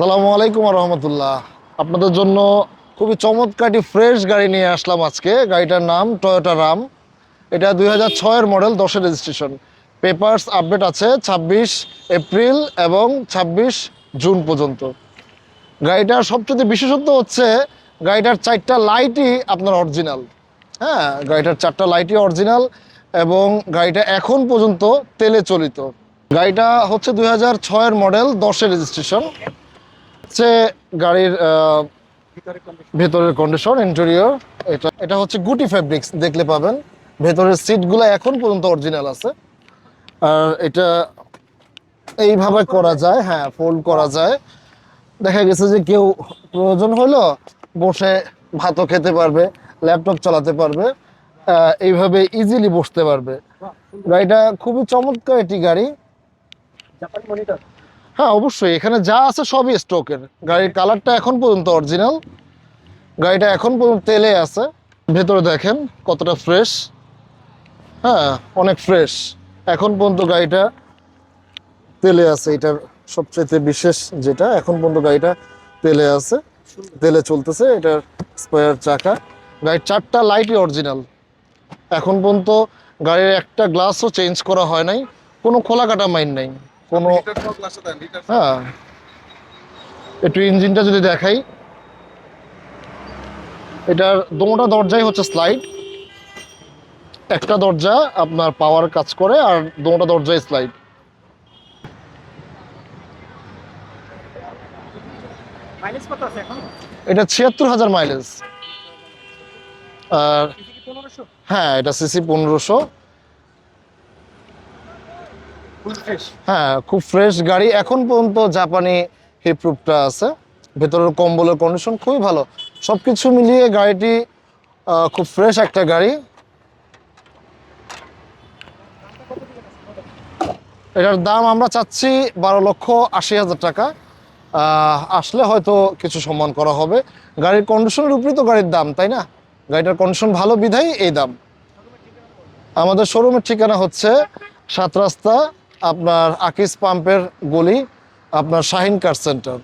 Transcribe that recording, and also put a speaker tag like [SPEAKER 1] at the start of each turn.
[SPEAKER 1] আসসালামু আলাইকুম রহমতুল্লাহ আপনাদের জন্য খুবই চমৎকারটি ফ্রেশ গাড়ি নিয়ে আসলাম আজকে। গাড়িটার নাম টয়োটা রাম এটা দুই হাজার ছয়ের মডেল দশের রেজিস্ট্রেশন পেপার্স আপডেট আছে ছাব্বিশ এপ্রিল এবং ছাব্বিশ জুন পর্যন্ত। গাড়িটার সবচেয়ে বিশেষত্ব হচ্ছে গাড়িটার চারটা লাইটই আপনার অরিজিনাল হ্যাঁ গাড়িটার চারটা লাইটই অরিজিনাল এবং গাড়িটা এখন পর্যন্ত তেলে চলিত। গাড়িটা হচ্ছে দুই হাজার ছয়ের মডেল দশের রেজিস্ট্রেশন হচ্ছে গাড়ির ভেতরের কন্ডিশন ইন্টেরিয়র এটা এটা হচ্ছে গুটি ফ্যাব্রিক্স দেখলে পাবেন। ভেতরের সিটগুলো এখন পর্যন্ত অরিজিনাল আছে। আর এটা এইভাবে করা যায় হ্যাঁ ফোল্ড করা যায়। দেখা গেছে যে কেউ প্রয়োজন হলো বসে ভাতও খেতে পারবে ল্যাপটপ চালাতে পারবে এইভাবে ইজিলি বসতে পারবে। গাড়িটা খুবই চমৎকার একটি গাড়ি। হ্যাঁ অবশ্যই। এখানে যা আছে সবই স্টকের গাড়ির কালারটা এখন পর্যন্ত অরিজিনাল গাড়িটা এখন পর্যন্ত তেলে আছে। ভেতরে দেখেন কতটা ফ্রেশ হ্যাঁ অনেক ফ্রেশ এখন পর্যন্ত গাড়িটা তেলে আছে। এটার সবচেয়ে বিশেষ যেটা, এখন পর্যন্ত গাড়িটা তেলে আছে। তেলে চলতেছে। এটার স্পেয়ার চাকা। গাড়ির চারটা লাইটই অরিজিনাল এখন পর্যন্ত গাড়ির একটা গ্লাসও চেঞ্জ করা হয় নাই। কোনো খোলা কাটা মাইন নাই। কোনো হ্যাঁ। একটু ইঞ্জিনটা যদি দেখাই। এটার দোনোটা দরজাই হচ্ছে স্লাইড একটা দরজা আপনার পাওয়ার কাজ করে আর দুটা দরজাই স্লাইড
[SPEAKER 2] মাইলেজ কত আছে এখন?
[SPEAKER 1] এটা ছিয়াত্তর হাজার মাইলেজ আর হ্যাঁ এটা সিসি পনেরোশো। হ্যাঁ খুব ফ্রেশ গাড়ি। এখন পর্যন্ত জাপানি হিপ্রুফটা আছে। ভেতরের কম্বলের কন্ডিশন খুবই ভালো। সব কিছু মিলিয়ে গাড়িটি খুব ফ্রেশ একটা গাড়ি। এটার দাম আমরা চাচ্ছি বারো লক্ষ আশি হাজার টাকা। আসলে হয়তো কিছু সম্মান করা হবে। গাড়ির কন্ডিশনের উপরেই তো গাড়ির দাম, তাই না? গাড়িটার কন্ডিশন ভালো, বিধাই এই দাম। আমাদের শোরুমের ঠিকানা হচ্ছে সাত রাস্তা আপনার আকিস পাম্পের গলি আপনার শাহিন কার সেন্টার।